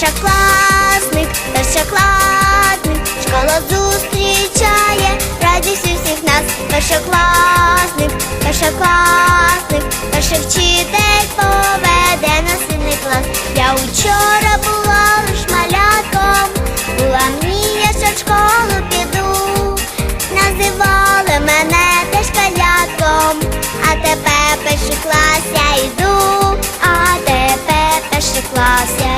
першокласник, першокласник, школа зустрічає, радість усіх нас, першокласник, першокласник, перший вчитель поведе нас сильний клас. Я учора була лиш маляком, була мрія, що в школу піду, називали мене теж каляком, а тепер перший клас я йду, а тепер перший клас я йду.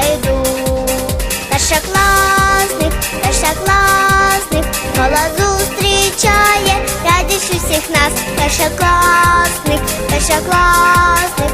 Першокласник, першокласник, школа зустрічає, радість усіх нас, першокласник, першокласник,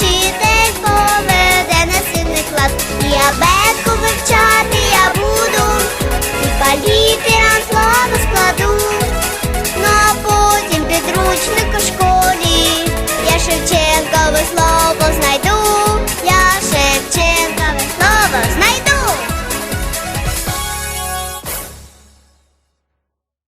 вчитель поведе на сильний клас. Я буду.